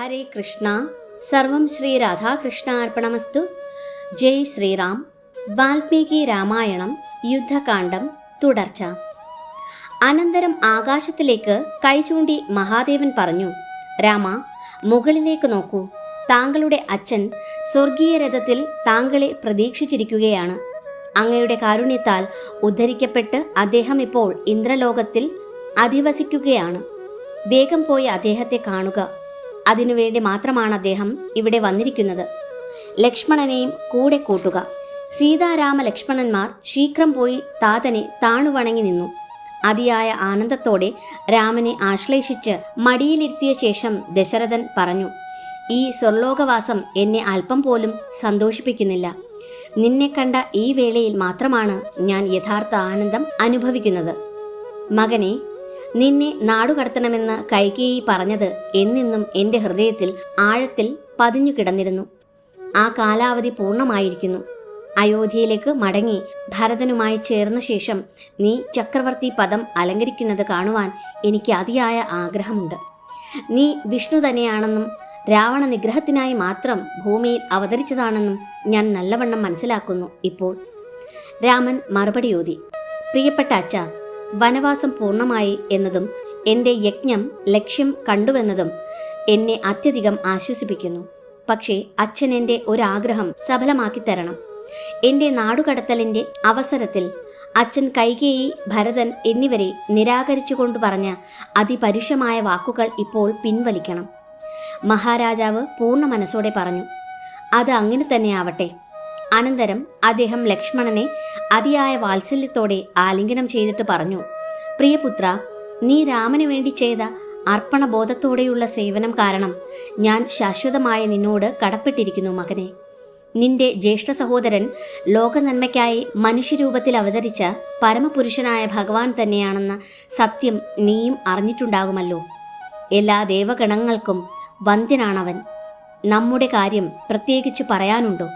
ഹരേ കൃഷ്ണ. സർവം ശ്രീ രാധാകൃഷ്ണ അർപ്പണമസ്തു ജയ് ശ്രീറാം. വാൽമീകി രാമായണം യുദ്ധകാന്ഡം തുടർച്ച. അനന്തരം ആകാശത്തിലേക്ക് കൈ ചൂണ്ടി മഹാദേവൻ പറഞ്ഞു രാമ മുകളിലേക്ക് നോക്കൂ. താങ്കളുടെ അച്ഛൻ സ്വർഗീയ രഥത്തിൽ താങ്കളെ പ്രതീക്ഷിച്ചിരിക്കുകയാണ്. അങ്ങയുടെ കാരുണ്യത്താൽ ഉദ്ധരിക്കപ്പെട്ട് അദ്ദേഹം ഇപ്പോൾ ഇന്ദ്രലോകത്തിൽ അധിവസിക്കുകയാണ്. വേഗം പോയി അദ്ദേഹത്തെ കാണുക. അതിനുവേണ്ടി മാത്രമാണ് അദ്ദേഹം ഇവിടെ വന്നിരിക്കുന്നത്. ലക്ഷ്മണനെയും കൂടെ കൂട്ടുക. സീതാരാമ ലക്ഷ്മണന്മാർ ശീഘ്രം പോയി താതനെ താണുവണങ്ങി നിന്നു. അതിയായ ആനന്ദത്തോടെ രാമനെ ആശ്ലേഷിച്ച് മടിയിലിരുത്തിയ ശേഷം ദശരഥൻ പറഞ്ഞു ഈ സ്വർലോകവാസം എന്നെ അല്പം പോലും സന്തോഷിപ്പിക്കുന്നില്ല. നിന്നെ കണ്ട ഈ വേളയിൽ മാത്രമാണ് ഞാൻ യഥാർത്ഥ ആനന്ദം അനുഭവിക്കുന്നത്. മകനെ നിന്നെ നാടുകടത്തണമെന്ന് കൈകേയി പറഞ്ഞത് എന്നെന്നും എന്റെ ഹൃദയത്തിൽ ആഴത്തിൽ പതിഞ്ഞു കിടന്നിരുന്നു. ആ കാലാവധി പൂർണമായിരിക്കുന്നു. അയോധ്യയിലേക്ക് മടങ്ങി ഭരതനുമായി ചേർന്ന ശേഷം നീ ചക്രവർത്തി പദം അലങ്കരിക്കുന്നത് കാണുവാൻ എനിക്ക് അതിയായ ആഗ്രഹമുണ്ട്. നീ വിഷ്ണു തന്നെയാണെന്നും രാവണ നിഗ്രഹത്തിനായി മാത്രം ഭൂമിയിൽ അവതരിച്ചതാണെന്നും ഞാൻ നല്ലവണ്ണം മനസ്സിലാക്കുന്നു ഇപ്പോൾ. രാമൻ മറുപടി ഓതി പ്രിയപ്പെട്ട അച്ഛ വനവാസം പൂർണമായി എന്നതും എന്റെ യജ്ഞം ലക്ഷ്യം കണ്ടുവെന്നതും എന്നെ അത്യധികം ആശ്വസിപ്പിക്കുന്നു. പക്ഷേ അച്ഛൻ എന്റെ ഒരാഗ്രഹം സഫലമാക്കി തരണം. എന്റെ നാടുകടത്തലിന്റെ അവസരത്തിൽ അച്ഛൻ കൈകേയി ഭരതൻ എന്നിവരെ നിരാകരിച്ചുകൊണ്ട് പറഞ്ഞ അതിപരുഷമായ വാക്കുകൾ ഇപ്പോൾ പിൻവലിക്കണം. മഹാരാജാവ് പൂർണ മനസ്സോടെ പറഞ്ഞു അത് അങ്ങനെ തന്നെ ആവട്ടെ. അനന്തരം അദ്ദേഹം ലക്ഷ്മണനെ അതിയായ വാത്സല്യത്തോടെ ആലിംഗനം ചെയ്തിട്ട് പറഞ്ഞു പ്രിയപുത്ര നീ രാമന് വേണ്ടി ചെയ്ത അർപ്പണബോധത്തോടെയുള്ള സേവനം കാരണം ഞാൻ ശാശ്വതമായ നിന്നോട് കടപ്പെട്ടിരിക്കുന്നു മകനെ. നിന്റെ ജ്യേഷ്ഠ സഹോദരൻ ലോകനന്മയ്ക്കായി മനുഷ്യരൂപത്തിൽ അവതരിച്ച പരമപുരുഷനായ ഭഗവാൻ തന്നെയാണെന്ന സത്യം നീയും അറിഞ്ഞിട്ടുണ്ടാകുമല്ലോ. എല്ലാ ദേവഗണങ്ങൾക്കും വന്ധ്യനാണവൻ. നമ്മുടെ കാര്യം പ്രത്യേകിച്ച് പറയാനുണ്ടോ?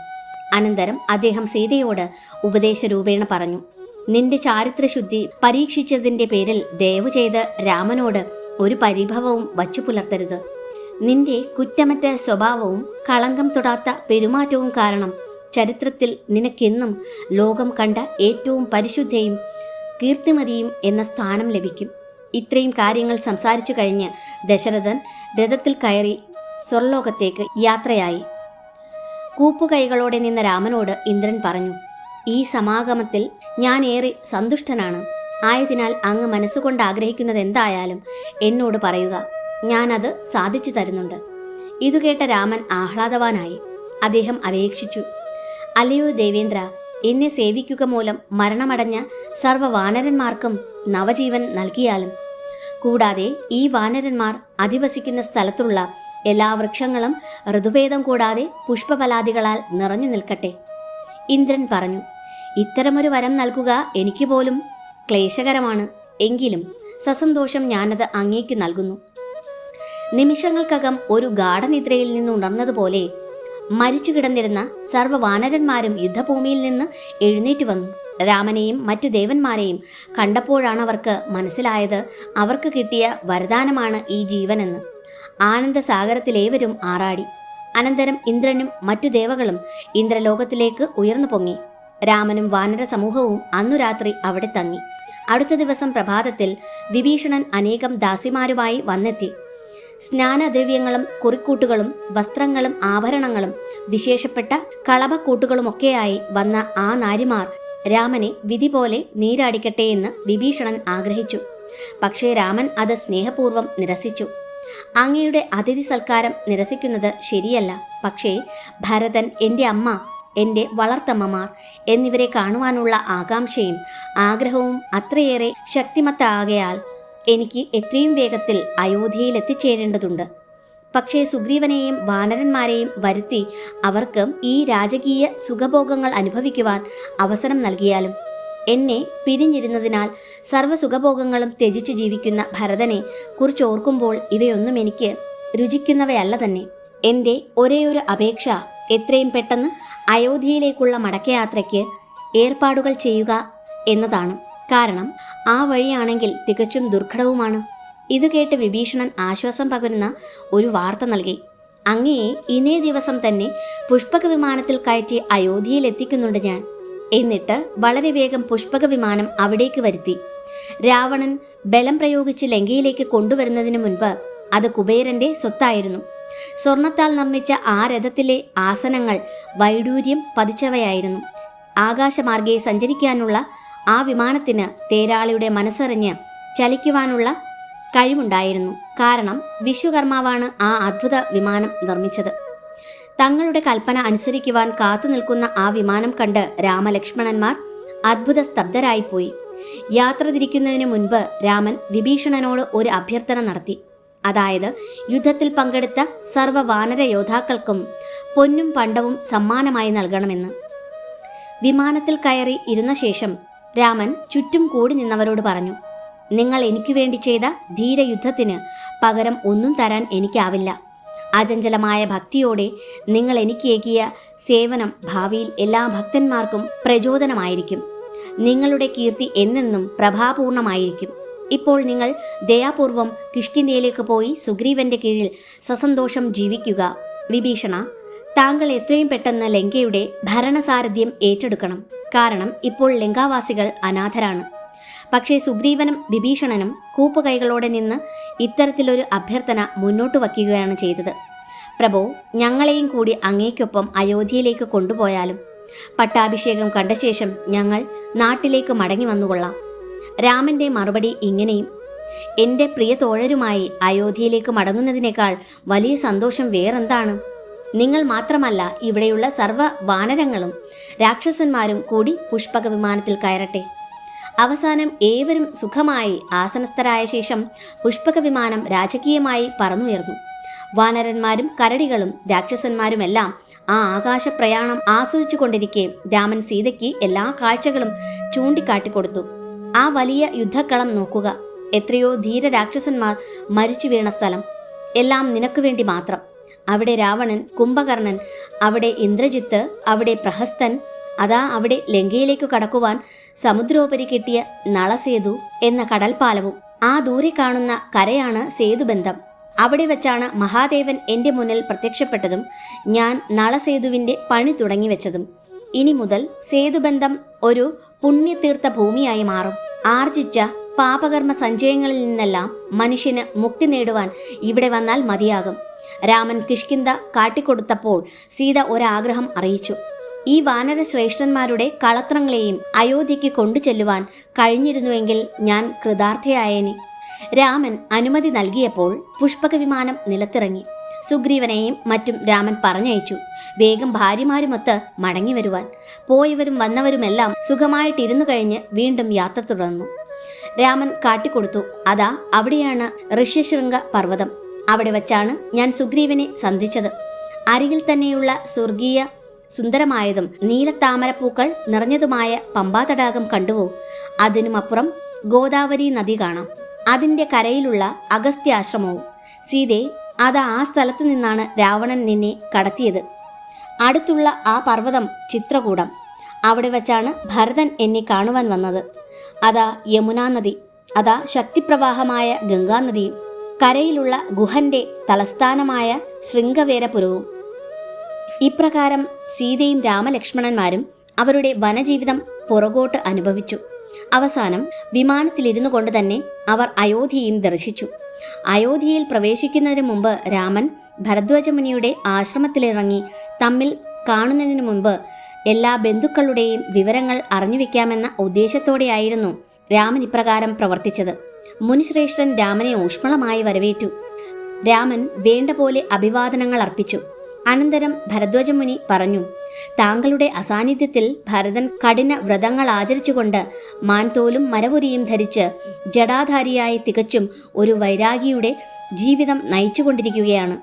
അനന്തരം അദ്ദേഹം സീതയോട് ഉപദേശരൂപേണ പറഞ്ഞു നിന്റെ ചാരിത്രശുദ്ധി പരീക്ഷിച്ചതിന്റെ പേരിൽ ദയവ് ചെയ്ത് രാമനോട് ഒരു പരിഭവവും വച്ചു പുലർത്തരുത്. നിന്റെ കുറ്റമറ്റ സ്വഭാവവും കളങ്കം തൊടാത്ത പെരുമാറ്റവും കാരണം ചരിത്രത്തിൽ നിനക്കെന്നും ലോകം കണ്ട ഏറ്റവും പരിശുദ്ധയും കീർത്തിമതിയും എന്ന സ്ഥാനം ലഭിക്കും. ഇത്രയും കാര്യങ്ങൾ സംസാരിച്ചു കഴിഞ്ഞ് ദശരഥൻ രഥത്തിൽ കയറി സ്വർലോകത്തേക്ക് യാത്രയായി. കൂപ്പുകൈകളോടെ നിന്ന രാമനോട് ഇന്ദ്രൻ പറഞ്ഞു ഈ സമാഗമത്തിൽ ഞാൻ ഏറെ സന്തുഷ്ടനാണ്. ആയതിനാൽ അങ്ങ് മനസ്സുകൊണ്ട് ആഗ്രഹിക്കുന്നത് എന്തായാലും എന്നോട് പറയുക. ഞാനത് സാധിച്ചു തരുന്നുണ്ട്. ഇതു കേട്ട രാമൻ ആഹ്ലാദവാനായി. അദ്ദേഹം അപേക്ഷിച്ചു അല്ലയോ ദേവേന്ദ്ര എന്നെ സേവിക്കുക മൂലം മരണമടഞ്ഞ സർവ വാനരന്മാർക്കും നവജീവൻ നൽകിയാലും. കൂടാതെ ഈ വാനരന്മാർ അധിവസിക്കുന്ന സ്ഥലത്തുള്ള എല്ലാ വൃക്ഷങ്ങളും ഋതുഭേദം കൂടാതെ പുഷ്പഫലാദികളാൽ നിറഞ്ഞു നിൽക്കട്ടെ. ഇന്ദ്രൻ പറഞ്ഞു ഇത്തരമൊരു വരം നൽകുക എനിക്ക് പോലും ക്ലേശകരമാണ്. എങ്കിലും സസന്തോഷം ഞാനത് അങ്ങേക്കു നൽകുന്നു. നിമിഷങ്ങൾക്കകം ഒരു ഗാഠനിദ്രയിൽ നിന്ന് ഉണർന്നതുപോലെ മരിച്ചു കിടന്നിരുന്ന സർവവാനരന്മാരും യുദ്ധഭൂമിയിൽ നിന്ന് എഴുന്നേറ്റ് വന്നു. രാമനെയും മറ്റു ദേവന്മാരെയും കണ്ടപ്പോഴാണവർക്ക് മനസ്സിലായത് അവർക്ക് കിട്ടിയ വരദാനമാണ് ഈ ജീവനെന്ന്. ആനന്ദസാഗരത്തിലേവരും ആറാടി. അനന്തരം ഇന്ദ്രനും മറ്റു ദേവകളും ഇന്ദ്രലോകത്തിലേക്ക് ഉയർന്നു പൊങ്ങി. രാമനും വാനര സമൂഹവും അന്നു രാത്രി അവിടെ തങ്ങി. അടുത്ത ദിവസം പ്രഭാതത്തിൽ വിഭീഷണൻ അനേകം ദാസിമാരുമായി വന്നെത്തി. സ്നാനദ്രവ്യങ്ങളും കുറിക്കൂട്ടുകളും വസ്ത്രങ്ങളും ആഭരണങ്ങളും വിശേഷപ്പെട്ട കളഭക്കൂട്ടുകളുമൊക്കെയായി വന്ന ആ നാരിമാർ രാമനെ വിധി പോലെ നീരാടിക്കട്ടെ എന്ന് വിഭീഷണൻ ആഗ്രഹിച്ചു. പക്ഷേ രാമൻ അത് സ്നേഹപൂർവം നിരസിച്ചു. അങ്ങയുടെ അതിഥി സൽക്കാരം നിരസിക്കുന്നത് ശരിയല്ല. പക്ഷേ ഭരതൻ എന്റെ അമ്മ എന്റെ വളർത്തമ്മമാർ എന്നിവരെ കാണുവാനുള്ള ആകാംക്ഷയും ആഗ്രഹവും അത്രയേറെ ശക്തിമത്താകയാൽ എനിക്ക് എത്രയും വേഗത്തിൽ അയോധ്യയിൽ എത്തിച്ചേരേണ്ടതുണ്ട് പക്ഷേ സുഗ്രീവനെയും വാനരന്മാരെയും വരുത്തി അവർക്ക് ഈ രാജകീയ സുഖഭോഗങ്ങൾ അനുഭവിക്കുവാൻ അവസരം നൽകിയാലും എന്നെ പിരിഞ്ഞിരുന്നതിനാൽ സർവ സുഖഭോഗങ്ങളും ത്യജിച്ച് ജീവിക്കുന്ന ഭരതനെ കുറിച്ച് ഓർക്കുമ്പോൾ ഇവയൊന്നും എനിക്ക് രുചിക്കുന്നവയല്ല തന്നെ. എന്റെ ഒരേയൊരു അപേക്ഷ എത്രയും പെട്ടെന്ന് അയോധ്യയിലേക്കുള്ള മടക്കയാത്രയ്ക്ക് ഏർപ്പാടുകൾ ചെയ്യുക എന്നതാണ്. കാരണം ആ വഴിയാണെങ്കിൽ തികച്ചും ദുർഘടവുമാണ്. ഇത് കേട്ട് വിഭീഷണൻ ആശ്വാസം പകരുന്ന ഒരു വാർത്ത നൽകി. അങ്ങയെ ഇന്നേ ദിവസം തന്നെ പുഷ്പക വിമാനത്തിൽ കയറ്റി അയോധ്യയിൽ എത്തിക്കുന്നുണ്ട് ഞാൻ. എന്നിട്ട് വളരെ വേഗം പുഷ്പക വിമാനം അവിടേക്ക് വരുത്തി. രാവണൻ ബലം പ്രയോഗിച്ച് ലങ്കയിലേക്ക് കൊണ്ടുവരുന്നതിന് മുൻപ് അത് കുബേരന്റെ സ്വത്തായിരുന്നു. സ്വർണത്താൽ നിർമ്മിച്ച ആ രഥത്തിലെ ആസനങ്ങൾ വൈഡൂര്യം പതിച്ചവയായിരുന്നു. ആകാശമാർഗയെ സഞ്ചരിക്കാനുള്ള ആ വിമാനത്തിന് തേരാളിയുടെ മനസ്സറിഞ്ഞ് ചലിക്കുവാനുള്ള കഴിവുണ്ടായിരുന്നു. കാരണം വിശ്വകർമാവാണ് ആ അത്ഭുത വിമാനം നിർമ്മിച്ചത്. തങ്ങളുടെ കൽപ്പന അനുസരിക്കുവാൻ കാത്തു നിൽക്കുന്ന ആ വിമാനം കണ്ട് രാമലക്ഷ്മണന്മാർ അത്ഭുത സ്തബ്ധരായിപ്പോയി. യാത്ര തിരിക്കുന്നതിന് മുൻപ് രാമൻ വിഭീഷണനോട് ഒരു അഭ്യർത്ഥന നടത്തി. അതായത് യുദ്ധത്തിൽ പങ്കെടുത്ത സർവ വാനര യോദ്ധാക്കൾക്കും പൊന്നും പണ്ടവും സമ്മാനമായി നൽകണമെന്ന്. വിമാനത്തിൽ കയറി ഇരുന്ന ശേഷം രാമൻ ചുറ്റും കൂടി നിന്നവരോട് പറഞ്ഞു നിങ്ങൾ എനിക്കു വേണ്ടി ചെയ്ത ധീരയുദ്ധത്തിന് പകരം ഒന്നും തരാൻ എനിക്കാവില്ല. അചഞ്ചലമായ ഭക്തിയോടെ നിങ്ങൾ എനിക്ക് ഏകിയ സേവനം ഭാവിയിൽ എല്ലാ ഭക്തന്മാർക്കും പ്രചോദനമായിരിക്കും. നിങ്ങളുടെ കീർത്തി എന്നെന്നും പ്രഭാപൂർണമായിരിക്കും. ഇപ്പോൾ നിങ്ങൾ ദയാപൂർവം കിഷ്കിന്ദയിലേക്ക് പോയി സുഗ്രീവന്റെ കീഴിൽ സസന്തോഷം ജീവിക്കുക. വിഭീഷണ താങ്കൾ എത്രയും പെട്ടെന്ന് ലങ്കയുടെ ഭരണസാരഥ്യം ഏറ്റെടുക്കണം. കാരണം ഇപ്പോൾ ലങ്കാവാസികൾ അനാഥരാണ്. പക്ഷേ സുഗ്രീവനും വിഭീഷണനും കൂപ്പുകൈകളോടെ നിന്ന് ഇത്തരത്തിലൊരു അഭ്യർത്ഥന മുന്നോട്ട് വയ്ക്കുകയാണ് ചെയ്തത്. പ്രഭു ഞങ്ങളെയും കൂടി അങ്ങേക്കൊപ്പം അയോധ്യയിലേക്ക് കൊണ്ടുപോയാലും. പട്ടാഭിഷേകം കണ്ട ശേഷം ഞങ്ങൾ നാട്ടിലേക്ക് മടങ്ങി വന്നുകൊള്ളാം. രാമന്റെ മറുപടി ഇങ്ങനെയും. എന്റെ പ്രിയ തോഴരുമായി അയോധ്യയിലേക്ക് മടങ്ങുന്നതിനേക്കാൾ വലിയ സന്തോഷം വേറെന്താണ്? നിങ്ങൾ മാത്രമല്ല ഇവിടെയുള്ള സർവ വാനരങ്ങളും രാക്ഷസന്മാരും കൂടി പുഷ്പക വിമാനത്തിൽ കയറട്ടെ. അവസാനം ഏവരും സുഖമായി ആസനസ്ഥരായ ശേഷം പുഷ്പക വിമാനം രാജകീയമായി പറന്നുയർന്നു. വാനരന്മാരും കരടികളും രാക്ഷസന്മാരുമെല്ലാം ആ ആകാശ പ്രയാണം ആസ്വദിച്ചു കൊണ്ടിരിക്കെ രാമൻ സീതയ്ക്ക് എല്ലാ കാഴ്ചകളും ചൂണ്ടിക്കാട്ടിക്കൊടുത്തു. ആ വലിയ യുദ്ധക്കളം നോക്കുക. എത്രയോ ധീര രാക്ഷസന്മാർ മരിച്ചു വീണ സ്ഥലം. എല്ലാം നിനക്കു വേണ്ടി മാത്രം. അവിടെ രാവണൻ കുംഭകർണൻ അവിടെ ഇന്ദ്രജിത്ത് അവിടെ പ്രഹസ്തൻ അതാ അവിടെ ലങ്കയിലേക്ക് കടക്കുവാൻ സമുദ്രോപരി കെട്ടിയ നളസേതു എന്ന കടൽപ്പാലവും ആ ദൂരെ കാണുന്ന കരയാണ് സേതുബന്ധം. അവിടെ വെച്ചാണ് മഹാദേവൻ എന്റെ മുന്നിൽ പ്രത്യക്ഷപ്പെട്ടതും ഞാൻ നളസേതുവിന്റെ പണി തുടങ്ങി വെച്ചതും. ഇനി മുതൽ സേതുബന്ധം ഒരു പുണ്യതീർത്ഥ ഭൂമിയായി മാറും. ആർജിച്ച പാപകർമ്മ സഞ്ചയങ്ങളിൽ നിന്നെല്ലാം മനുഷ്യന് മുക്തി നേടുവാൻ ഇവിടെ വന്നാൽ മതിയാകും. രാമൻ കിഷ്കിന്ത കാട്ടിക്കൊടുത്തപ്പോൾ സീത ഒരാഗ്രഹം അറിയിച്ചു. ഈ വാനര ശ്രേഷ്ഠന്മാരുടെ കളത്രങ്ങളെയും അയോധ്യയ്ക്ക് കൊണ്ടുചെല്ലുവാൻ കഴിഞ്ഞിരുന്നുവെങ്കിൽ ഞാൻ കൃതാർത്ഥയായേനെ. രാമൻ അനുമതി നൽകിയപ്പോൾ പുഷ്പക വിമാനം നിലത്തിറങ്ങി. സുഗ്രീവനെയും മറ്റും രാമൻ പറഞ്ഞയച്ചു. വേഗം ഭാര്യമാരുമൊത്ത് മടങ്ങി വരുവാൻ പോയവരും വന്നവരുമെല്ലാം സുഖമായിട്ടിരുന്നു കഴിഞ്ഞ് വീണ്ടും യാത്ര തുടർന്നു. രാമൻ കാട്ടിക്കൊടുത്തു. അതാ അവിടെയാണ് ഋഷ്യശൃംഗ പർവതം. അവിടെ വച്ചാണ് ഞാൻ സുഗ്രീവനെ സന്ധിച്ചത്. അരികിൽ തന്നെയുള്ള സ്വർഗീയ സുന്ദരമായതും നീലത്താമരപ്പൂക്കൾ നിറഞ്ഞതുമായ പമ്പാതടാകം കണ്ടുവോ? അതിനുമപ്പുറം ഗോദാവരി നദി കാണാം. അതിന്റെ കരയിലുള്ള അഗസ്ത്യാശ്രമവും. സീതെ അത് ആ സ്ഥലത്തു നിന്നാണ് രാവണൻ നിന്നെ കടത്തിയത്. അടുത്തുള്ള ആ പർവതം ചിത്രകൂടം. അവിടെ വച്ചാണ് ഭരതൻ എന്നെ കാണുവാൻ വന്നത്. അതാ യമുനാ നദി. അതാ ശക്തിപ്രവാഹമായ ഗംഗാനദിയും കരയിലുള്ള ഗുഹന്റെ തലസ്ഥാനമായ ശൃംഗവേരപുരവും. ഇപ്രകാരം സീതയും രാമലക്ഷ്മണന്മാരും അവരുടെ വനജീവിതം പുറകോട്ട് അനുഭവിച്ചു. അവസാനം വിമാനത്തിലിരുന്നു കൊണ്ട് തന്നെ അവർ അയോധ്യയും ദർശിച്ചു. അയോധ്യയിൽ പ്രവേശിക്കുന്നതിന് മുമ്പ് രാമൻ ഭരദ്വാജമുനിയുടെ ആശ്രമത്തിലിറങ്ങി തമ്മിൽ കാണുന്നതിന് മുമ്പ് എല്ലാ ബന്ധുക്കളുടെയും വിവരങ്ങൾ അറിഞ്ഞു വെക്കാമെന്ന ഉദ്ദേശത്തോടെയായിരുന്നു രാമൻ ഇപ്രകാരം പ്രവർത്തിച്ചത്. മുനിശ്രേഷ്ഠൻ രാമനെ ഊഷ്മളമായി വരവേറ്റു. രാമൻ വേണ്ട പോലെ അഭിവാദനങ്ങൾ അർപ്പിച്ചു. അനന്തരം ഭരദ്വാജമുനി പറഞ്ഞു താങ്കളുടെ അസാന്നിധ്യത്തിൽ ഭരതൻ കഠിന വ്രതങ്ങൾ ആചരിച്ചുകൊണ്ട് മാൻതോലും മരവുരിയും ധരിച്ച് ജടാധാരിയായി തികച്ചും ഒരു വൈരാഗിയുടെ ജീവിതം നയിച്ചുകൊണ്ടിരിക്കുകയാണ്.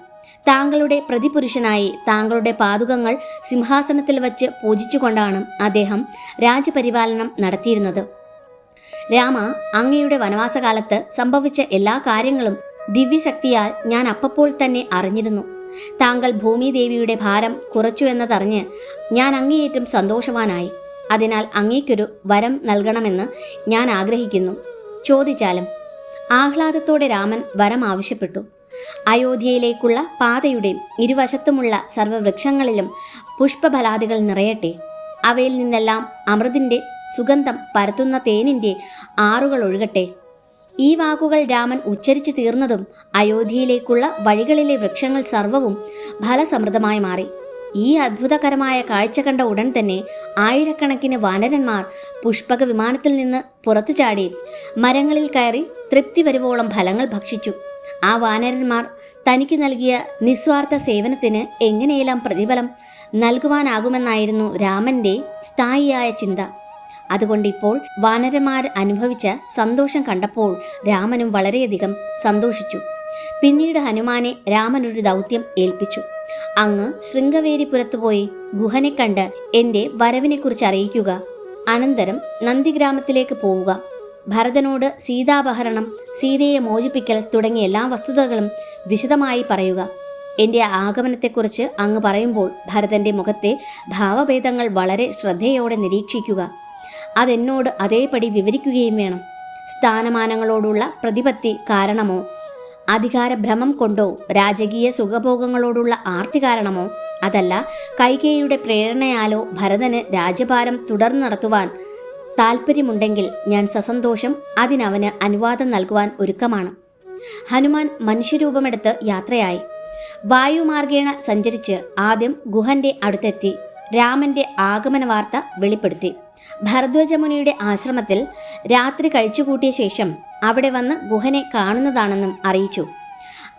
താങ്കളുടെ പ്രതിപുരുഷനായി താങ്കളുടെ പാതുകങ്ങൾ സിംഹാസനത്തിൽ വച്ച് പൂജിച്ചുകൊണ്ടാണ് അദ്ദേഹം രാജ്യപരിപാലനം നടത്തിയിരുന്നത്. രാമ അങ്ങയുടെ വനവാസകാലത്ത് സംഭവിച്ച എല്ലാ കാര്യങ്ങളും ദിവ്യശക്തിയാൽ ഞാൻ അപ്പപ്പോൾ തന്നെ അറിഞ്ഞിരുന്നു. താങ്കൾ ഭൂമിദേവിയുടെ ഭാരം കുറച്ചു എന്നതറിഞ്ഞ് ഞാൻ അങ്ങേയറ്റം സന്തോഷവാനായി. അതിനാൽ അങ്ങേക്കൊരു വരം നൽകണമെന്ന് ഞാൻ ആഗ്രഹിക്കുന്നു. ചോദിച്ചാലും ആഹ്ലാദത്തോടെ രാമൻ വരം ആവശ്യപ്പെട്ടു. അയോധ്യയിലേക്കുള്ള പാതയുടെ ഇരുവശത്തുമുള്ള സർവവൃക്ഷങ്ങളിലും പുഷ്പഫലാദികൾ നിറയട്ടെ. അവയിൽ നിന്നെല്ലാം അമൃതിന്റെ സുഗന്ധം പരത്തുന്ന തേനിന്റെ ആറുകൾ ഒഴുകട്ടെ. ഈ വാക്കുകൾ രാമൻ ഉച്ചരിച്ചു തീർന്നതും അയോധ്യയിലേക്കുള്ള വഴികളിലെ വൃക്ഷങ്ങൾ സർവവും ഫലസമൃദ്ധമായി മാറി. ഈ അത്ഭുതകരമായ കാഴ്ച കണ്ട ഉടൻ തന്നെ ആയിരക്കണക്കിന് വാനരന്മാർ പുഷ്പക വിമാനത്തിൽ നിന്ന് പുറത്തു ചാടി മരങ്ങളിൽ കയറി തൃപ്തി വരുവോളം ഫലങ്ങൾ ഭക്ഷിച്ചു. ആ വാനരന്മാർ തനിക്ക് നൽകിയ നിസ്വാർത്ഥ സേവനത്തിന് എങ്ങനെയെല്ലാം പ്രതിഫലം നൽകുവാനാകുമെന്നായിരുന്നു രാമന്റെ സ്ഥായിയായ ചിന്ത. അതുകൊണ്ട് ഇപ്പോൾ വാനരന്മാർ അനുഭവിച്ച സന്തോഷം കണ്ടപ്പോൾ രാമനും വളരെയധികം സന്തോഷിച്ചു. പിന്നീട് ഹനുമാനെ രാമൻ ഒരു ദൗത്യം ഏൽപ്പിച്ചു. അങ്ങ് ശൃംഗവേരിപുരത്ത് പോയി ഗുഹനെ കണ്ട് എന്റെ വരവിനെക്കുറിച്ച് അറിയിക്കുക. അനന്തരം നന്ദിഗ്രാമത്തിലേക്ക് പോവുക. ഭരതനോട് സീതാപഹരണം സീതയെ മോചിപ്പിക്കൽ തുടങ്ങിയ എല്ലാ വസ്തുതകളും വിശദമായി പറയുക. എന്റെ ആഗമനത്തെക്കുറിച്ച് അങ്ങ് പറയുമ്പോൾ ഭരതന്റെ മുഖത്തെ ഭാവഭേദങ്ങൾ വളരെ ശ്രദ്ധയോടെ നിരീക്ഷിക്കുക. അതെന്നോട് അതേപടി വിവരിക്കുകയും വേണം. സ്ഥാനമാനങ്ങളോടുള്ള പ്രതിപത്തി കാരണമോ? അധികാരഭ്രമം കൊണ്ടോ രാജകീയ സുഖഭോഗങ്ങളോടുള്ള ആർത്തി കാരണമോ? അതല്ല കൈകേയിയുടെ പ്രേരണയാലോ ഭരതന് രാജ്യഭാരം തുടർന്ന് നടത്തുവാൻ താല്പര്യമുണ്ടെങ്കിൽ ഞാൻ സസന്തോഷം അതിനവന് അനുവാദം നൽകുവാൻ ഒരുക്കമാണ്. ഹനുമാൻ മനുഷ്യരൂപമെടുത്ത് യാത്രയായി. വായുമാർഗേണ സഞ്ചരിച്ച് ആദ്യം ഗുഹന്റെ അടുത്തെത്തി രാമന്റെ ആഗമന വാർത്ത വെളിപ്പെടുത്തി. ഭരദ്വജമുനിയുടെ ആശ്രമത്തിൽ രാത്രി കഴിച്ചുകൂട്ടിയ ശേഷം അവിടെ വന്ന് ഗുഹനെ കാണുന്നതാണെന്നും അറിയിച്ചു.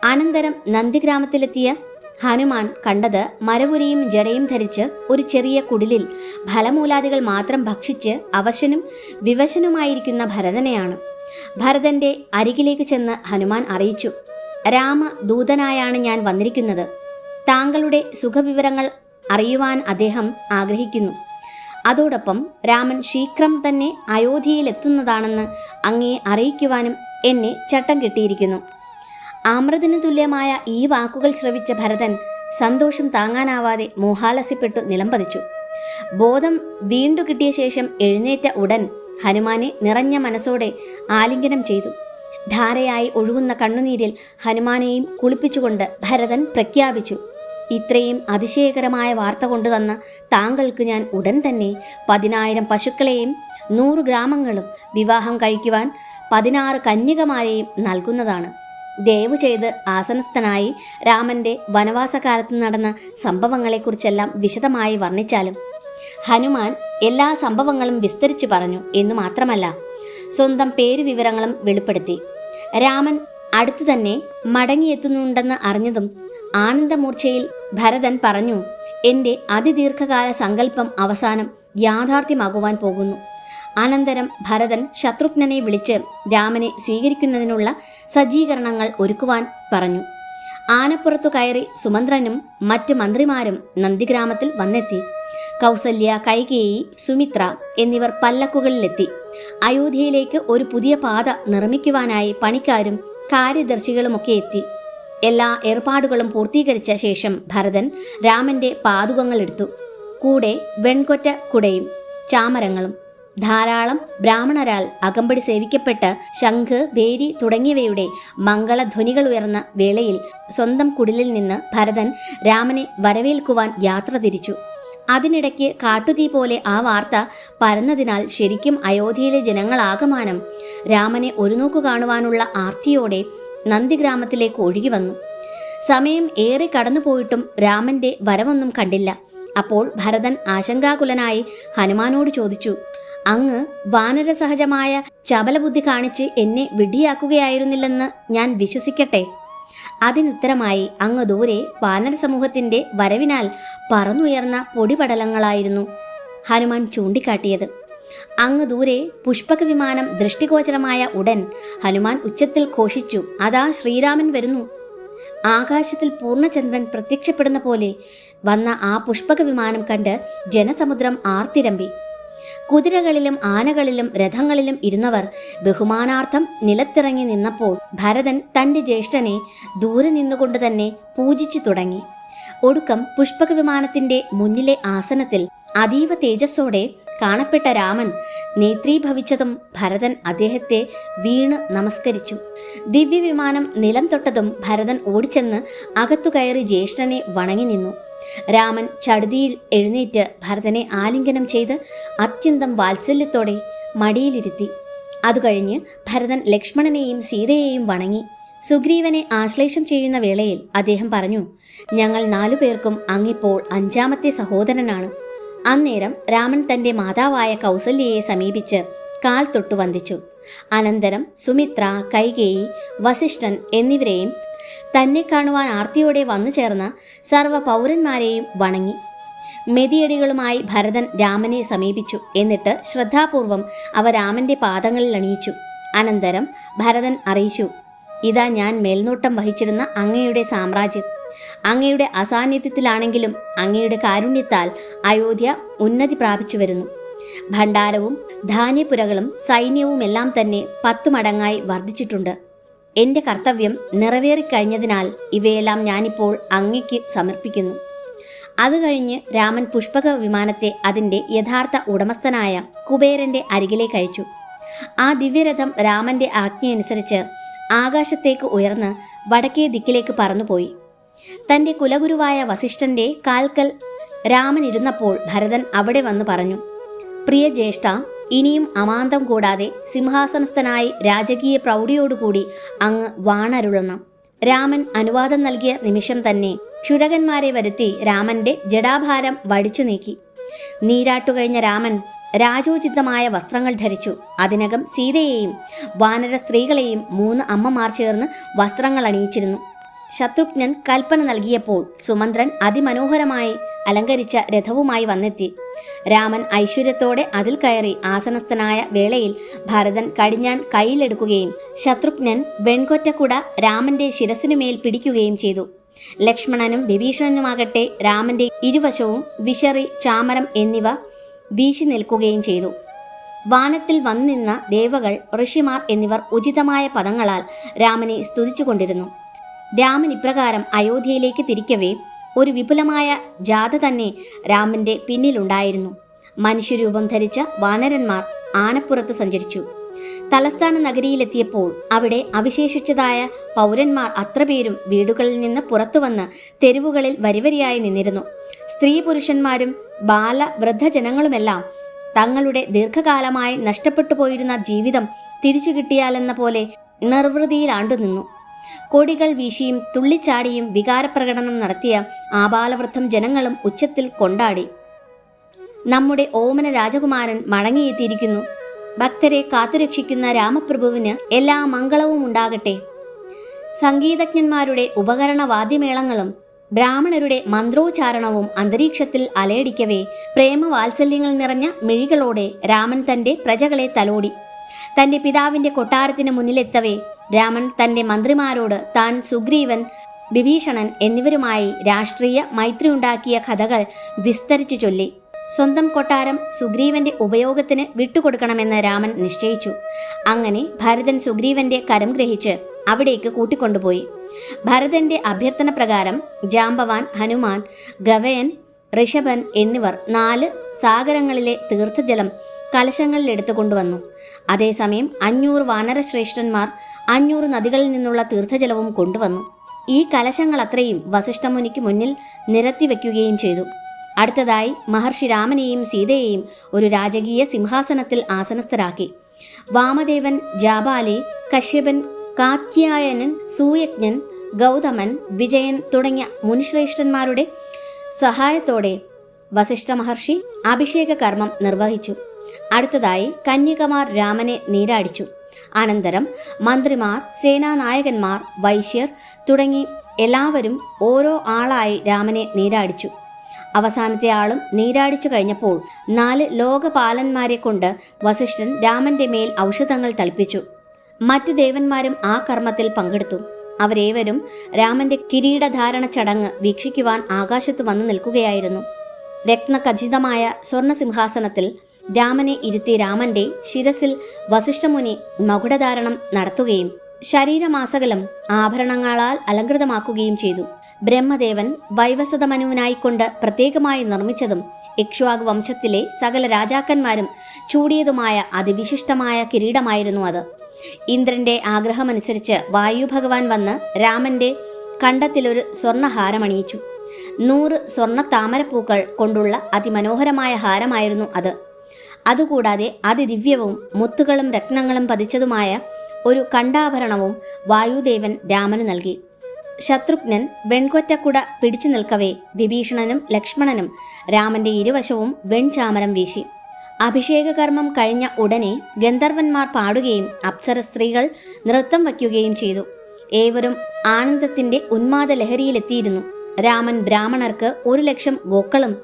അനന്തരം നന്ദിഗ്രാമത്തിലെത്തിയ ഹനുമാൻ കണ്ടത് മരവുരിയും ജടയും ധരിച്ച് ഒരു ചെറിയ കുടിലിൽ ഫലമൂലാദികൾ മാത്രം ഭക്ഷിച്ച് അവശനും വിവശനുമായിരിക്കുന്ന ഭരതനെയാണ്. ഭരതന്റെ അരികിലേക്ക് ചെന്ന് ഹനുമാൻ അറിയിച്ചു രാമ ദൂതനായാണ് ഞാൻ വന്നിരിക്കുന്നത്. താങ്കളുടെ സുഖവിവരങ്ങൾ അറിയുവാൻ അദ്ദേഹം ആഗ്രഹിക്കുന്നു. അതോടൊപ്പം രാമൻ ശീഘ്രം തന്നെ അയോധ്യയിലെത്തുന്നതാണെന്ന് അങ്ങയെ അറിയിക്കുവാനും എന്നെ ചട്ടം കിട്ടിയിരിക്കുന്നു. ആമൃതിന് തുല്യമായ ഈ വാക്കുകൾ ശ്രവിച്ച ഭരതൻ സന്തോഷം താങ്ങാനാവാതെ മോഹാലസ്യപ്പെട്ടു നിലംപതിച്ചു. ബോധം വീണ്ടു കിട്ടിയ ശേഷം എഴുന്നേറ്റ ഉടൻ ഹനുമാനെ നിറഞ്ഞ മനസ്സോടെ ആലിംഗനം ചെയ്തു. ധാരയായി ഒഴുകുന്ന കണ്ണുനീരിൽ ഹനുമാനെയും കുളിപ്പിച്ചുകൊണ്ട് ഭരതൻ പ്രഖ്യാപിച്ചു. ഇത്രയും അതിശയകരമായ വാർത്ത കൊണ്ടുവന്ന താങ്കൾക്ക് ഞാൻ ഉടൻ തന്നെ പതിനായിരം പശുക്കളെയും നൂറ് ഗ്രാമങ്ങളും വിവാഹം കഴിക്കുവാൻ പതിനാറ് കന്യകമാരെയും നൽകുന്നതാണ്. ദയവ് ചെയ്ത് ആസനസ്ഥനായി രാമന്റെ വനവാസകാലത്ത് നടന്ന സംഭവങ്ങളെക്കുറിച്ചെല്ലാം വിശദമായി വർണിച്ചാലും ഹനുമാൻ എല്ലാ സംഭവങ്ങളും വിസ്തരിച്ചു പറഞ്ഞു എന്നു മാത്രമല്ല സ്വന്തം പേരുവിവരങ്ങളും വെളിപ്പെടുത്തി. രാമൻ അടുത്തു തന്നെ മടങ്ങിയെത്തുന്നുണ്ടെന്ന് അറിഞ്ഞതും ആനന്ദമൂർച്ചയിൽ ഭരതൻ പറഞ്ഞു എന്റെ അതിദീർഘകാല സങ്കല്പം അവസാനം യാഥാർത്ഥ്യമാകുവാൻ പോകുന്നു അനന്തരം ഭരതൻ ശത്രുഘ്നനെ വിളിച്ച് രാമനെ സ്വീകരിക്കുന്നതിനുള്ള സജ്ജീകരണങ്ങൾ ഒരുക്കുവാൻ പറഞ്ഞു. ആനപ്പുറത്തു കയറി സുമന്ത്രനും മറ്റ് മന്ത്രിമാരും നന്ദിഗ്രാമത്തിൽ വന്നെത്തി. കൗസല്യ കൈകേയി സുമിത്ര എന്നിവർ പല്ലക്കുകളിലെത്തി. അയോധ്യയിലേക്ക് ഒരു പുതിയ പാത നിർമ്മിക്കുവാനായി പണിക്കാരും കാര്യദർശികളുമൊക്കെ എത്തി. എല്ലാ ഏർപ്പാടുകളും പൂർത്തീകരിച്ച ശേഷം ഭരതൻ രാമന്റെ പാതുകങ്ങൾ എടുത്തു. കൂടെ വെൺകൊറ്റ കുടയും ചാമരങ്ങളും ധാരാളം ബ്രാഹ്മണരാൽ അകമ്പടി സേവിക്കപ്പെട്ട ശംഖ് ഭേരി തുടങ്ങിയവയുടെ മംഗളധ്വനികൾ ഉയർന്ന വേളയിൽ സ്വന്തം കുടിലിൽ നിന്ന് ഭരതൻ രാമനെ വരവേൽക്കുവാൻ യാത്ര തിരിച്ചു. അതിനിടയ്ക്ക് കാട്ടുതീ പോലെ ആ വാർത്ത പരന്നതിനാൽ ശരിക്കും അയോധ്യയിലെ ജനങ്ങളാകമാനം. രാമനെ ഒരു നോക്കു കാണുവാനുള്ള ആർത്തിയോടെ നന്ദിഗ്രാമത്തിലേക്ക് ഒഴുകി വന്നു. സമയം ഏറെ കടന്നുപോയിട്ടും രാമന്റെ വരവൊന്നും കണ്ടില്ല. അപ്പോൾ ഭരതൻ ആശങ്കാകുലനായി ഹനുമാനോട് ചോദിച്ചു അങ്ങ് വാനരസഹജമായ ചപലബുദ്ധി കാണിച്ച് എന്നെ വിഡിയാക്കുകയായിരുന്നില്ലെന്ന് ഞാൻ വിശ്വസിക്കട്ടെ? അതിനുത്തരമായി അങ്ങ് ദൂരെ വാനര സമൂഹത്തിന്റെ വരവിനാൽ പറന്നുയർന്ന പൊടിപടലങ്ങളായിരുന്നു ഹനുമാൻ ചൂണ്ടിക്കാട്ടിയത്. അങ്ങ് ദൂരെ പുഷ്പക വിമാനം ദൃഷ്ടിഗോചരമായ ഉടൻ ഹനുമാൻ ഉച്ചത്തിൽ ഘോഷിച്ചു അതാ ശ്രീരാമൻ വരുന്നു. ആകാശത്തിൽ പൂർണചന്ദ്രൻ പ്രത്യക്ഷപ്പെടുന്ന പോലെ വന്ന ആ പുഷ്പക വിമാനം കണ്ട് ജനസമുദ്രം ആർത്തിരമ്പി. കുതിരകളിലും ആനകളിലും രഥങ്ങളിലും ഇരുന്നവർ ബഹുമാനാർത്ഥം നിലത്തിറങ്ങി നിന്നപ്പോൾ ഭരതൻ തന്റെ ജ്യേഷ്ഠനെ ദൂരെ നിന്നുകൊണ്ട് തന്നെ പൂജിച്ചു തുടങ്ങി. ഒടുക്കം പുഷ്പക വിമാനത്തിന്റെ മുന്നിലെ ആസനത്തിൽ അതീവ തേജസ്സോടെ കാണപ്പെട്ട രാമൻ നേത്രീഭവിച്ചതും ഭരതൻ അദ്ദേഹത്തെ വീണ് നമസ്കരിച്ചു. ദിവ്യവിമാനം നിലം തൊട്ടതും ഭരതൻ ഓടിച്ചെന്ന് അകത്തു കയറി ജ്യേഷ്ഠനെ വണങ്ങി നിന്നു. രാമൻ ചടുതിയിൽ എഴുന്നേറ്റ് ഭരതനെ ആലിംഗനം ചെയ്ത് അത്യന്തം വാത്സല്യത്തോടെ മടിയിലിരുത്തി. അതുകഴിഞ്ഞ് ഭരതൻ ലക്ഷ്മണനെയും സീതയെയും വണങ്ങി. സുഗ്രീവനെ ആശ്ലേഷം ചെയ്യുന്ന വേളയിൽ അദ്ദേഹം പറഞ്ഞു ഞങ്ങൾ നാലു പേർക്കും അങ്ങിപ്പോൾ അഞ്ചാമത്തെ സഹോദരനാണ്. അന്നേരം രാമൻ തന്റെ മാതാവായ കൗസല്യയെ സമീപിച്ച് കാൽ തൊട്ടു വന്ദിച്ചു. അനന്തരം സുമിത്ര കൈകേയി വസിഷ്ഠൻ എന്നിവരെയും തന്നെ കാണുവാൻ ആർത്തിയോടെ വന്നു ചേർന്ന സർവ പൗരന്മാരെയും വണങ്ങി. മെതിയടികളുമായി ഭരതൻ രാമനെ സമീപിച്ചു. എന്നിട്ട് ശ്രദ്ധാപൂർവം അവ രാമന്റെ പാദങ്ങളിൽ അണിയിച്ചു. അനന്തരം ഭരതൻ അറിയിച്ചു ഇതാ ഞാൻ മേൽനോട്ടം വഹിച്ചിരുന്ന അങ്ങയുടെ സാമ്രാജ്യം. അങ്ങയുടെ അസാന്നിധ്യത്തിലാണെങ്കിലും അങ്ങയുടെ കാരുണ്യത്താൽ അയോധ്യ ഉന്നതി പ്രാപിച്ചു വരുന്നു. ഭണ്ഡാരവും ധാന്യപുരകളും സൈന്യവുമെല്ലാം തന്നെ പത്തു മടങ്ങായി വർദ്ധിച്ചിട്ടുണ്ട്. എന്റെ കർത്തവ്യം നിറവേറിക്കഴിഞ്ഞതിനാൽ ഇവയെല്ലാം ഞാനിപ്പോൾ അങ്ങയ്ക്ക് സമർപ്പിക്കുന്നു. അത് കഴിഞ്ഞ് രാമൻ പുഷ്പക വിമാനത്തെ അതിന്റെ യഥാർത്ഥ ഉടമസ്ഥനായ കുബേരന്റെ അരികിലേക്ക് അയച്ചു. ആ ദിവ്യരഥം രാമന്റെ ആജ്ഞയനുസരിച്ച് ആകാശത്തേക്ക് ഉയർന്ന് വടക്കേ ദിക്കിലേക്ക് പറന്നുപോയി. തന്റെ കുലഗുരുവായ വസിഷ്ഠന്റെ കാൽക്കൽ രാമൻ ഇരുന്നപ്പോൾ ഭരതൻ അവിടെ വന്ന് പറഞ്ഞു പ്രിയ ജ്യേഷ്ഠ ഇനിയും അമാന്തം കൂടാതെ സിംഹാസനസ്ഥനായി രാജകീയ പ്രൗഢിയോടുകൂടി അങ്ങ് വാണരുളണം രാമൻ അനുവാദം നൽകിയ നിമിഷം തന്നെ ക്ഷുരകന്മാരെ വരുത്തി രാമന്റെ ജഡാഭാരം വടിച്ചു നീക്കി. നീരാട്ടുകഴിഞ്ഞ രാമൻ രാജോചിതമായ വസ്ത്രങ്ങൾ ധരിച്ചു. അതിനകം സീതയെയും വാനര സ്ത്രീകളെയും മൂന്ന് അമ്മമാർ ചേർന്ന് വസ്ത്രങ്ങൾ അണിയിച്ചിരുന്നു. ശത്രുഘ്നൻ കൽപ്പന നൽകിയപ്പോൾ സുമന്ത്രൻ അതിമനോഹരമായി അലങ്കരിച്ച രഥവുമായി വന്നെത്തി. രാമൻ ഐശ്വര്യത്തോടെ അതിൽ കയറി ആസനസ്ഥനായ വേളയിൽ ഭരതൻ കടിഞ്ഞാൻ കയ്യിലെടുക്കുകയും ശത്രുഘ്നൻ വെൺകൊറ്റക്കുട രാമന്റെ ശിരസിനുമേൽ പിടിക്കുകയും ചെയ്തു. ലക്ഷ്മണനും വിഭീഷണനുമാകട്ടെ രാമന്റെ ഇരുവശവും വിശറി ചാമരം എന്നിവ വീശി നിൽക്കുകയും ചെയ്തു. വാനത്തിൽ വന്നു നിന്ന ദേവകൾ ഋഷിമാർ എന്നിവർ ഉചിതമായ പദങ്ങളാൽ രാമനെ സ്തുതിച്ചുകൊണ്ടിരുന്നു. രാമൻ ഇപ്രകാരം അയോധ്യയിലേക്ക് തിരിക്കവേ ഒരു വിപുലമായ ജാഥ തന്നെ രാമന്റെ പിന്നിലുണ്ടായിരുന്നു. മനുഷ്യരൂപം ധരിച്ച വാനരന്മാർ ആനപ്പുറത്ത് സഞ്ചരിച്ചു. തലസ്ഥാന നഗരിയിലെത്തിയപ്പോൾ അവിടെ അവിശേഷിച്ചതായ പൗരന്മാർ അത്ര പേരും വീടുകളിൽ നിന്ന് പുറത്തുവന്ന് തെരുവുകളിൽ വരിവരിയായി നിന്നിരുന്നു. സ്ത്രീ പുരുഷന്മാരും ബാല വൃദ്ധജനങ്ങളുമെല്ലാം തങ്ങളുടെ ദീർഘകാലമായി നഷ്ടപ്പെട്ടു പോയിരുന്ന ജീവിതം തിരിച്ചു കിട്ടിയാലെന്ന പോലെ നിർവൃതിയിലാണ്ടു നിന്നു കൊടികൾ വീശിയും തുള്ളിച്ചാടിയും വികാരപ്രകടനം നടത്തിയ ആപാലവൃദ്ധം ജനങ്ങളും ഉച്ചത്തിൽ കൊണ്ടാടി. നമ്മുടെ ഓമന രാജകുമാരൻ മടങ്ങിയെത്തിയിരിക്കുന്നു. ഭക്തരെ കാത്തുരക്ഷിക്കുന്ന രാമപ്രഭുവിന് എല്ലാ മംഗളവും ഉണ്ടാകട്ടെ. സംഗീതജ്ഞന്മാരുടെ ഉപകരണ വാദ്യമേളങ്ങളും ബ്രാഹ്മണരുടെ മന്ത്രോച്ചാരണവും അന്തരീക്ഷത്തിൽ അലയടിക്കവേ പ്രേമവാത്സല്യങ്ങൾ നിറഞ്ഞ മിഴികളോടെ രാമൻ തന്റെ പ്രജകളെ തലോടി. തന്റെ പിതാവിന്റെ കൊട്ടാരത്തിന് മുന്നിലെത്തവേ രാമൻ തന്റെ മന്ത്രിമാരോട് താൻ സുഗ്രീവൻ വിഭീഷണൻ എന്നിവരുമായി രാഷ്ട്രീയ മൈത്രി ഉണ്ടാക്കിയ കഥകൾ വിസ്തരിച്ചു ചൊല്ലി. സ്വന്തം കൊട്ടാരം സുഗ്രീവന്റെ ഉപയോഗത്തിന് വിട്ടുകൊടുക്കണമെന്ന് രാമൻ നിശ്ചയിച്ചു. അങ്ങനെ ഭരതൻ സുഗ്രീവന്റെ കരം ഗ്രഹിച്ച് അവിടേക്ക് കൂട്ടിക്കൊണ്ടുപോയി. ഭരതന്റെ അഭ്യർത്ഥന പ്രകാരം ജാമ്പവാൻ ഹനുമാൻ ഗവയൻ ഋഷഭൻ എന്നിവർ നാല് സാഗരങ്ങളിലെ തീർത്ഥജലം കലശങ്ങളിൽ എടുത്തു കൊണ്ടുവന്നു അതേസമയം അഞ്ഞൂറ് വാനരശ്രേഷ്ഠന്മാർ അഞ്ഞൂറ് നദികളിൽ നിന്നുള്ള തീർത്ഥജലവും കൊണ്ടുവന്നു. ഈ കലശങ്ങൾ അത്രയും വസിഷ്ഠമുനിക്ക് മുന്നിൽ നിരത്തി വയ്ക്കുകയും ചെയ്തു. അടുത്തതായി മഹർഷി രാമനെയും സീതയെയും ഒരു രാജകീയ സിംഹാസനത്തിൽ ആസനസ്ഥരാക്കി. വാമദേവൻ ജാബാലി കശ്യപൻ കാത്യായനൻ സൂയജ്ഞൻ ഗൗതമൻ വിജയൻ തുടങ്ങിയ മുനിശ്രേഷ്ഠന്മാരുടെ സഹായത്തോടെ വസിഷ്ഠ മഹർഷി അഭിഷേക കർമ്മം നിർവഹിച്ചു. അടുത്തതായി കന്യകമാർ രാമനെ നീരാടിച്ചു. അനന്തരം മന്ത്രിമാർ സേനാനായകന്മാർ വൈശ്യർ തുടങ്ങി എല്ലാവരും ഓരോ ആളായി രാമനെ നീരാടിച്ചു. അവസാനത്തെ ആളും നീരാടിച്ചു കഴിഞ്ഞപ്പോൾ നാല് ലോകപാലന്മാരെ കൊണ്ട് വസിഷ്ഠൻ രാമന്റെ മേൽ ഔഷധങ്ങൾ തളിപ്പിച്ചു. മറ്റു ദേവന്മാരും ആ കർമ്മത്തിൽ പങ്കെടുത്തു. അവരേവരും രാമന്റെ കിരീടധാരണ ചടങ്ങ് വീക്ഷിക്കുവാൻ ആകാശത്ത് വന്നു നിൽക്കുകയായിരുന്നു. രത്നഖചിതമായ സ്വർണസിംഹാസനത്തിൽ രാമനെ ഇരുത്തി രാമന്റെ ശിരസിൽ വസിഷ്ഠമുനി മകുടധാരണം നടത്തുകയും ശരീരമാസകലം ആഭരണങ്ങളാൽ അലങ്കൃതമാക്കുകയും ചെയ്തു. ബ്രഹ്മദേവൻ വൈവസതമനുവിനായിക്കൊണ്ട് പ്രത്യേകമായി നിർമ്മിച്ചതും ഇക്ഷ്വാക് വംശത്തിലെ സകല രാജാക്കന്മാരും ചൂടിയതുമായ അതിവിശിഷ്ടമായ കിരീടമായിരുന്നു അത്. ഇന്ദ്രന്റെ ആഗ്രഹമനുസരിച്ച് വായു ഭഗവാൻ വന്ന് രാമന്റെ കണ്ടത്തിലൊരു സ്വർണഹാരമണിയിച്ചു നൂറ് സ്വർണ താമരപ്പൂക്കൾ കൊണ്ടുള്ള അതിമനോഹരമായ ഹാരമായിരുന്നു അത്. അതുകൂടാതെ അതിദിവ്യവും മുത്തുകളും രത്നങ്ങളും പതിച്ചതുമായ ഒരു കണ്ടാഭരണവും വായുദേവൻ രാമന് നൽകി. ശത്രുഘ്നൻ വെൺകൊറ്റക്കുട പിടിച്ചു നിൽക്കവേ വിഭീഷണനും ലക്ഷ്മണനും രാമന്റെ ഇരുവശവും വെൺചാമരം വീശി. അഭിഷേകകർമ്മം കഴിഞ്ഞ ഉടനെ ഗന്ധർവന്മാർ പാടുകയും അപ്സര സ്ത്രീകൾ നൃത്തം വയ്ക്കുകയും ചെയ്തു. ഏവരും ആനന്ദത്തിന്റെ ഉന്മാദ ലഹരിയിലെത്തിയിരുന്നു. രാമൻ ബ്രാഹ്മണർക്ക് ഒരു ലക്ഷം ഗോക്കളും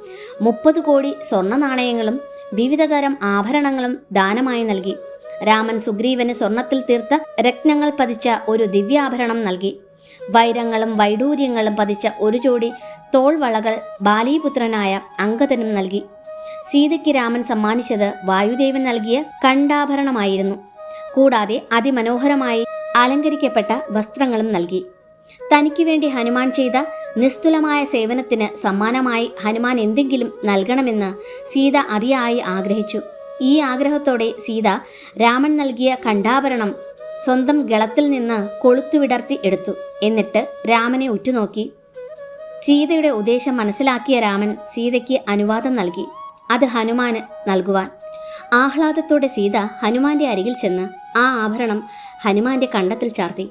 മുപ്പത് കോടി സ്വർണ നാണയങ്ങളും വിവിധതരം ആഭരണങ്ങളും ദാനമായി നൽകി. രാമൻ സുഗ്രീവന് സ്വർണത്തിൽ തീർത്ത രത്നങ്ങൾ പതിച്ച ഒരു ദിവ്യാഭരണം നൽകി. വൈരങ്ങളും വൈഡൂര്യങ്ങളും പതിച്ച ഒരു ജോഡി തോൾവളകൾ ബാലീപുത്രനായ അങ്കദനും നൽകി. സീതയ്ക്ക് രാമൻ സമ്മാനിച്ചത് വായുദേവൻ നൽകിയ കണ്ടാഭരണമായിരുന്നു കൂടാതെ അതിമനോഹരമായി അലങ്കരിക്കപ്പെട്ട വസ്ത്രങ്ങളും നൽകി. തനിക്ക് വേണ്ടി ഹനുമാൻ ചെയ്ത നിസ്തുലമായ സേവനത്തിന് സമ്മാനമായി ഹനുമാൻ എന്തെങ്കിലും നൽകണമെന്ന് സീത അതിയായി ആഗ്രഹിച്ചു. ഈ ആഗ്രഹത്തോടെ സീത രാമൻ നൽകിയ കണ്ഠാഭരണം സ്വന്തം ഗളത്തിൽ നിന്ന് കൊളുത്തുവിടർത്തി എടുത്തു. എന്നിട്ട് രാമനെ ഉറ്റുനോക്കി. സീതയുടെ ഉദ്ദേശം മനസ്സിലാക്കിയ രാമൻ സീതയ്ക്ക് അനുവാദം നൽകി. അത് ഹനുമാന് നൽകുവാൻ. ആഹ്ലാദത്തോടെ സീത ഹനുമാന്റെ അരികിൽ ചെന്ന് ആ ആഭരണം ഹനുമാന്റെ കണ്ടത്തിൽ ചാർത്തി.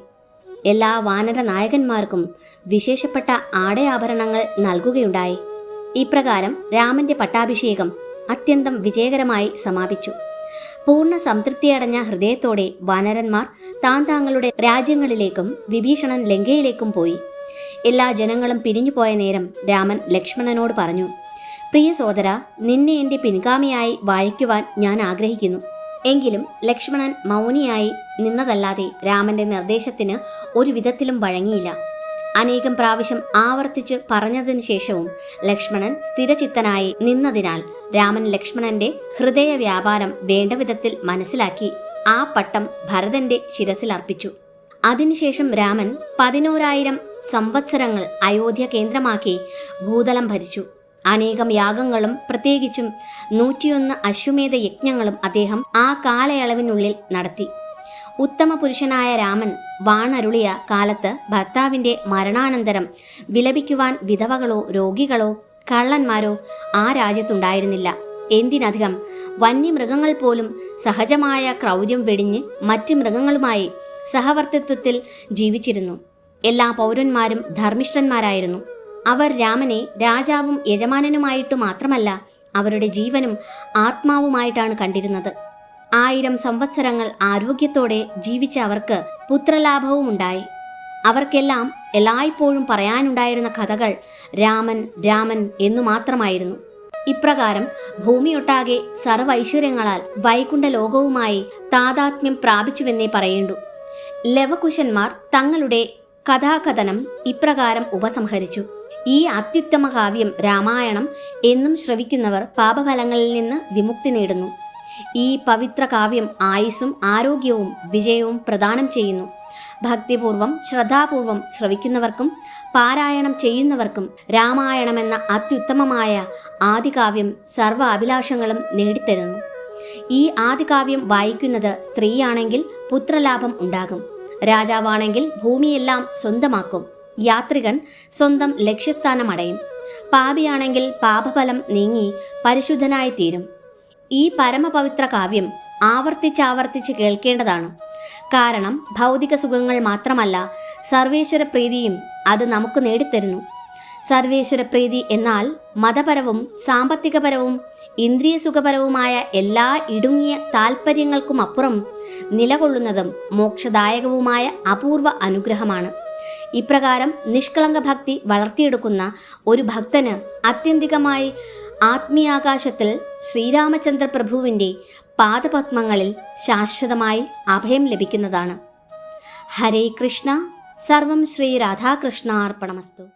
എല്ലാ വാനര നായകന്മാർക്കും വിശേഷപ്പെട്ട ആടയാഭരണങ്ങൾ നൽകുകയുണ്ടായി. ഇപ്രകാരം രാമന്റെ പട്ടാഭിഷേകം അത്യന്തം വിജയകരമായി സമാപിച്ചു. പൂർണ സംതൃപ്തിയടഞ്ഞ ഹൃദയത്തോടെ വാനരന്മാർ താൻ താങ്കളുടെ രാജ്യങ്ങളിലേക്കും വിഭീഷണൻ ലങ്കയിലേക്കും പോയി. എല്ലാ ജനങ്ങളും പിരിഞ്ഞുപോയ നേരം രാമൻ ലക്ഷ്മണനോട് പറഞ്ഞു പ്രിയ സോദര നിന്നെ എന്റെ പിൻഗാമിയായി വാഴിക്കുവാൻ ഞാൻ ആഗ്രഹിക്കുന്നു. എങ്കിലും ലക്ഷ്മണൻ മൗനിയായി നിന്നതല്ലാതെ രാമന്റെ നിർദ്ദേശത്തിന് ഒരു വിധത്തിലും വഴങ്ങിയില്ല. അനേകം പ്രാവശ്യം ആവർത്തിച്ച് പറഞ്ഞതിനു ശേഷവും ലക്ഷ്മണൻ സ്ഥിരചിത്തനായി നിന്നതിനാൽ രാമൻ ലക്ഷ്മണന്റെ ഹൃദയ വ്യാപാരം വേണ്ട വിധത്തിൽ മനസ്സിലാക്കി ആ പട്ടം ഭരതന്റെ ശിരസിൽ അർപ്പിച്ചു. അതിനുശേഷം രാമൻ പതിനോരായിരം സംവത്സരങ്ങൾ അയോധ്യ കേന്ദ്രമാക്കി ഭൂതലം ഭരിച്ചു. അനേകം യാഗങ്ങളും പ്രത്യേകിച്ചും നൂറ്റിയൊന്ന് അശ്വമേധ യജ്ഞങ്ങളും അദ്ദേഹം ആ കാലയളവിനുള്ളിൽ നടത്തി. ഉത്തമ പുരുഷനായ രാമൻ വാണരുളിയ കാലത്ത് ഭർത്താവിന്റെ മരണാനന്തരം വിലപിക്കുവാൻ വിധവകളോ രോഗികളോ കള്ളന്മാരോ ആ രാജ്യത്തുണ്ടായിരുന്നില്ല. എന്തിനധികം വന്യമൃഗങ്ങൾ പോലും സഹജമായ ക്രൗര്യം വെടിഞ്ഞ് മറ്റ് മൃഗങ്ങളുമായി സഹവർത്തിത്വത്തിൽ ജീവിച്ചിരുന്നു. എല്ലാ പൗരന്മാരും ധർമ്മിഷ്ഠന്മാരായിരുന്നു. അവർ രാമനെ രാജാവും യജമാനനുമായിട്ട് മാത്രമല്ല അവരുടെ ജീവനും ആത്മാവുമായിട്ടാണ് കണ്ടിരുന്നത്. ആയിരം സംവത്സരങ്ങൾ ആരോഗ്യത്തോടെ ജീവിച്ച അവർക്ക് പുത്രലാഭവും ഉണ്ടായി അവർക്കെല്ലാം എല്ലായ്പ്പോഴും പറയാനുണ്ടായിരുന്ന കഥകൾ രാമൻ രാമൻ എന്നു മാത്രമായിരുന്നു. ഇപ്രകാരം ഭൂമിയൊട്ടാകെ സർവൈശ്വര്യങ്ങളാൽ വൈകുണ്ഠ ലോകവുമായി താതാത്മ്യം പ്രാപിച്ചുവെന്നേ പറയേണ്ടു. ലവകുശന്മാർ തങ്ങളുടെ കഥാകഥനം ഇപ്രകാരം ഉപസംഹരിച്ചു. ഈ അത്യുത്തമ കാവ്യം രാമായണം എന്നും ശ്രവിക്കുന്നവർ പാപഫലങ്ങളിൽ നിന്ന് വിമുക്തി നേടുന്നു. ഈ പവിത്ര കാവ്യം ആയുസ്സും ആരോഗ്യവും വിജയവും പ്രദാനം ചെയ്യുന്നു. ഭക്തിപൂർവം ശ്രദ്ധാപൂർവം ശ്രവിക്കുന്നവർക്കും പാരായണം ചെയ്യുന്നവർക്കും രാമായണമെന്ന അത്യുത്തമമായ ആദികാവ്യം സർവ അഭിലാഷങ്ങളും നേടിത്തരുന്നു. ഈ ആദികാവ്യം വായിക്കുന്നത് സ്ത്രീയാണെങ്കിൽ പുത്രലാഭം ഉണ്ടാകും. രാജാവാണെങ്കിൽ ഭൂമിയെല്ലാം സ്വന്തമാക്കും. യാത്രികൻ സ്വന്തം ലക്ഷ്യസ്ഥാനം അടയും പാപിയാണെങ്കിൽ പാപഫലം നീങ്ങി പരിശുദ്ധനായി തീരും ഈ പരമപവിത്ര കാവ്യം ആവർത്തിച്ചാവർത്തിച്ച് കേൾക്കേണ്ടതാണ്. കാരണം ഭൗതിക സുഖങ്ങൾ മാത്രമല്ല സർവേശ്വര പ്രീതിയും അത് നമുക്ക് നേടിത്തരുന്നു. സർവേശ്വര പ്രീതി എന്നാൽ മതപരവും സാമ്പത്തികപരവും ഇന്ദ്രിയ സുഖപരവുമായ എല്ലാ ഇടുങ്ങിയ താൽപ്പര്യങ്ങൾക്കുമപ്പുറം നിലകൊള്ളുന്നതും മോക്ഷദായകവുമായ അപൂർവ അനുഗ്രഹമാണ്. ഇപ്രകാരം നിഷ്കളങ്ക ഭക്തി വളർത്തിയെടുക്കുന്ന ഒരു ഭക്തന് ആത്യന്തികമായി ആത്മീയാകാശത്തിൽ ശ്രീരാമചന്ദ്ര പ്രഭുവിന്റെ പാദപത്മങ്ങളിൽ ശാശ്വതമായി അഭയം ലഭിക്കുന്നതാണ്. ഹരേ കൃഷ്ണ സർവം ശ്രീ രാധാകൃഷ്ണാർപ്പണമസ്തു.